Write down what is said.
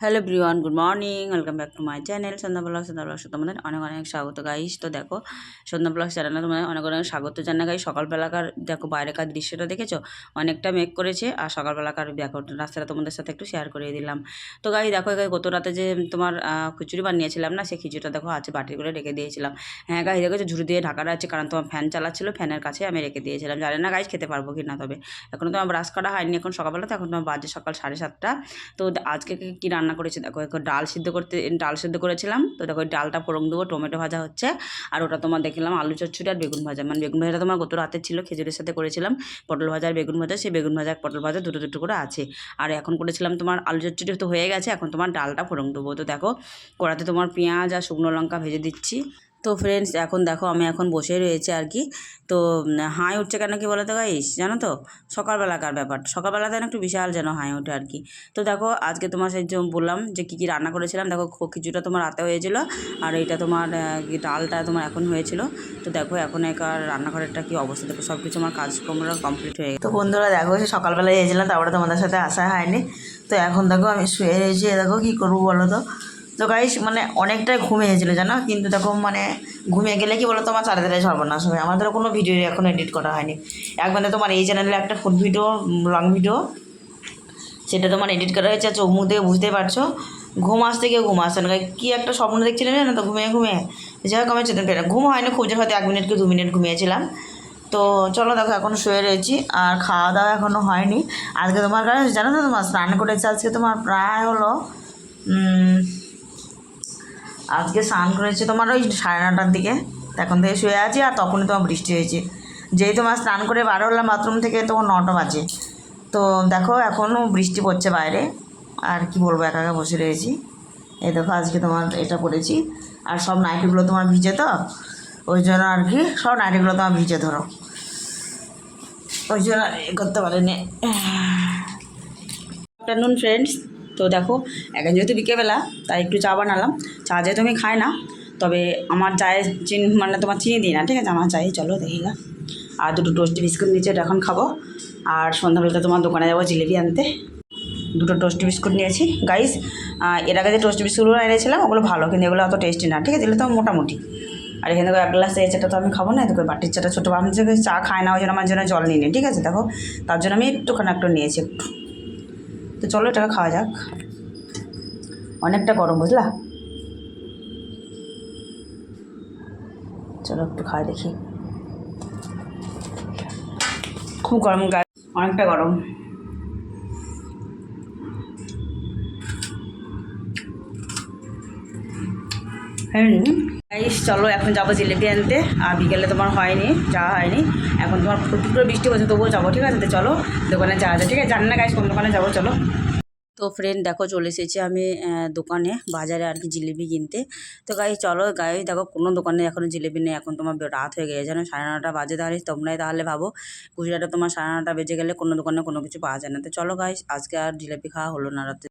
Hello everyone good morning welcome back to my channel Sandhya blog Sandhya blog তোমাদের অনেক অনেক স্বাগত guys তো দেখো সন্ধ্যা ব্লগ চ্যানেলে তোমাদের অনেক অনেক স্বাগত জানা গাই সকালবেলাকার দেখো বাইরেকার দৃশ্যটা দেখেছ? অনেকটা মেঘ করেছে আর সকালবেলাকার দেখো, রাস্তাটা তোমাদের সাথে একটু শেয়ার করে দিলাম। তো গাই দেখো গাই গত রাতে যে তোমার খিচুড়ি বানিয়েছিলাম না, সেই খিচুড়িটা দেখো আছে বাটি করে রেখে দিয়েছিলাম। হ্যাঁ গাই দেখেছ ঝুড়ি দিয়ে ঢাকাটা আছে, কারণ তোমার ফ্যান চালাচ্ছিল ফ্যানের কাছে আমি রেখে দিয়েছিলাম। জানি না গাইজ খেতে পারব কি না তবে। এখনও তোমার ব্রাশ করা হয়নি, এখন সকালবেলা তো এখন তোমার বাজে সকাল সাড়ে সাতটা। তো আজকে কি- কি রান্না করেছি। দেখো ডাল সিদ্ধ করতে, ডাল সিদ্ধ করেছিলাম। তো দেখো ডালটা ফোড়ন দেবো, টমেটো ভাজা হচ্ছে। আর ওটা তোমার দেখলাম আলু চচ্চড়ি আর বেগুন ভাজা। মানে বেগুন ভাজাটা তোমার গত রাতে ছিল, খেজুরের সাথে করেছিলাম। পটল ভাজা আর বেগুন ভাজা, সেই বেগুন ভাজা পটল ভাজা দুটো দুটো করে আছে। আর এখন করেছিলাম তোমার আলু চচ্চড়ি তো হয়ে গেছে, এখন তোমার ডালটা ফোড়ন দেবো। তো দেখো, কড়াতে তোমার পেঁয়াজ আর শুকনো লঙ্কা ভেজে দিচ্ছি। তো ফ্রেন্ডস এখন দেখো আমি এখন বসে রয়েছে আর কি। তো হাই উঠছে কেন কি বলো তো গাইস জানো তো? সকালবেলাকার ব্যাপার। সকালবেলাতে একটু বিশাল যেন হাই ওঠে আর কি। তো দেখো, আজকে তোমার সেই বললাম যে কী কী রান্না করেছিলাম, দেখো খিচুড়িটা তোমার রাতে হয়েছিল আর এইটা তোমার ডালটা তোমার এখন হয়েছিল। তো দেখো, এখন একার রান্নাঘরেরটা কি অবস্থা? দেখো সব কিছু আমার কাজকর্মরা কমপ্লিট হয়ে গেছে। তো বন্ধুরা, দেখো সে সকালবেলায় এসেছিলাম তারপরে তোমাদের সাথে আসা হয়নি। তো এখন দেখো, আমি শুয়ে রয়েছি, দেখো কী করব বলো তো? তো গাইস মানে অনেকটাই ঘুমিয়েছিল জানো? কিন্তু দেখো মানে ঘুমিয়ে গেলে কি বলো তোমার চারিদিকে সর্বনাশ হবে আমাদের কোনো ভিডিও এখন এডিট করা হয়নি। একবারে তোমার এই চ্যানেলে একটা ফুড ভিডিও লং ভিডিও সেটা তোমার এডিট করা হয়েছে। চোখ মুখ দিয়ে বুঝতে পারছ? ঘুম আসতে গিয়ে ঘুম আসছে না। কি একটা স্বপ্ন দেখছিলাম না তো, ঘুমিয়ে ঘুমিয়ে? যাই হোক, আমি চেতন পেলাম ঘুম হয়নি, খুব জোর হয়তো এক মিনিট কি দু মিনিট ঘুমিয়েছিলাম। তো চলো দেখো, এখন শুয়ে রয়েছি। আর খাওয়া দাওয়া এখনও হয়নি। আজকে তোমার জানো তো তোমার, স্নান করেছে। আজকে তোমার প্রায় হলো আজকে স্নান করেছে তোমার ওই সাড়ে নটার দিকে। এখন থেকে শুয়ে আছি আর তখনই তোমার বৃষ্টি হয়েছে। যেই তোমার স্নান করে বার হলাম বাথরুম থেকে তখন নটা বাজে। তো দেখো এখনও বৃষ্টি পড়ছে বাইরে। আর কি বলব, একা একা বসে রয়েছি। এই দেখো আজকে তোমার এটা পরেছি আর সব নাইটিগুলো তোমার ভিজে তো? ওই জন্য আর কি, সব নাইটিগুলো তোমার ভিজে ধরো। ওই জন্য করতে পারিনি। আফটারনুন ফ্রেন্ডস তো দেখো, এখন যেহেতু বিকেলবেলা, তাই একটু চা বানালাম। চা যেহেতু আমি খাই না, তবে আমার চায়ের চিনি মানে তোমার চিনি দিই না, ঠিক আছে? আমার চায়ে চলো দেখি না আর দুটো টোস্টি বিস্কুট নিচে এখন খাব। আর সন্ধ্যাবেলাতে তোমার দোকানে যাব জিলিপি আনতে। দুটো টোস্টি বিস্কুট নিয়েছি। গাইস এর আগে যে টোস্টি বিস্কুটগুলো এনেছিলাম, ওগুলো ভালো, কিন্তু এগুলো অত টেস্টি না, ঠিক আছে? এগুলো তো মোটামুটি। আর এখানে দেখো, এক গ্লাস এই চাটা তো আমি খাব না দেখো, বাটির চাটা ছোটো আমি চা খায় না, ওই জন্য আমার জন্য জল নিয়ে নিই ঠিক আছে? দেখো, তার জন্য আমি একটুখানি একটু নিয়েছি একটু। তো চলো এটাকে খাওয়া যাক। অনেকটা গরম, বুঝলা? চলো একটু খাওয়া দেখি। খুব গরম গায়ে অনেকটা গরম। হুম। গাইস চলো, এখন যাব জিলিপি আনতে। আর বিকেলে তোমার হয়নি, যাওয়া হয়নি। এখন তোমার প্রচুর বৃষ্টি হচ্ছে তবুও যাব, ঠিক আছে? চলো, দোকানে যাওয়া যায় ঠিক আছে? জানি না গাইস কোন দোকানে যাব, চলো। তো ফ্রেন্ড দেখো, চলে এসেছি আমি দোকানে, বাজারে আর কি জিলিপি কিনতে। তো গাই চলো গাই দেখো, কোনো দোকানে এখনও জিলিপি নেই, এখন তোমার রাত হয়ে গেছে, জানো? সাড়ে নটা বাজে, তাহলে তোমরাই তাহলে ভাবো গুজরাটে তোমার সাড়ে নটা বেজে গেলে কোনো দোকানে কোনো কিছু পাওয়া যায় না। তো চলো গাইস আজকে আর জিলিপি খাওয়া হলো না রাতে।